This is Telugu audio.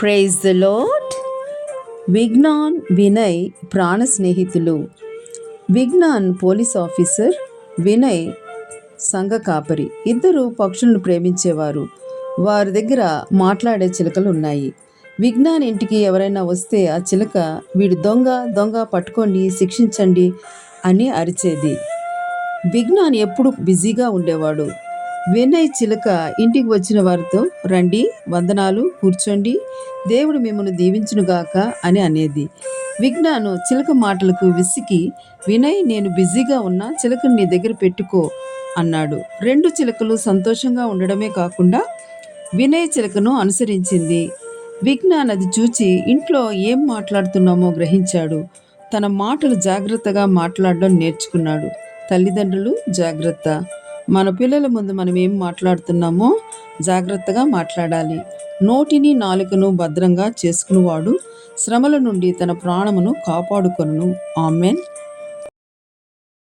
Praise the Lord Vignan Vinay ప్రాణ స్నేహితులు విజ్ఞాన్ పోలీస్ ఆఫీసర్ వినయ్ సంఘ కాపరి ఇద్దరు పక్షులను ప్రేమించేవారు. వారి దగ్గర మాట్లాడే చిలకలు ఉన్నాయి. విజ్ఞాన్ ఇంటికి ఎవరైనా వస్తే ఆ చిలక వీడు దొంగ దొంగ పట్టుకోండి శిక్షించండి అని అరిచేది. విజ్ఞాన్ ఎప్పుడు బిజీగా ఉండేవాడు. వినయ్ చిలక ఇంటికి వచ్చిన వారితో రండి వందనాలు కూర్చోండి. దేవుడు మిమ్మల్ని దీవించునుగాక అని అనేది. విజ్ఞాను చిలక మాటలకు విసికి వినయ్ నేను బిజీగా ఉన్నా చిలకను నీ దగ్గర పెట్టుకో అన్నాడు. రెండు చిలకలు సంతోషంగా ఉండడమే కాకుండా వినయ్ చిలకను అనుసరించింది. విజ్ఞాన్ అది చూచి ఇంట్లో ఏం మాట్లాడుతున్నామో గ్రహించాడు. తన మాటలు జాగ్రత్తగా మాట్లాడడం నేర్చుకున్నాడు. తల్లిదండ్రులు జాగ్రత్త. మన పిల్లల ముందు మనం ఏం మాట్లాడుతున్నామో జాగ్రత్తగా మాట్లాడాలి. నోటిని నాలుకను భద్రంగా చేసుకునేవాడు. శ్రమల నుండి తన ప్రాణమును కాపాడుకొను ఆమెన్.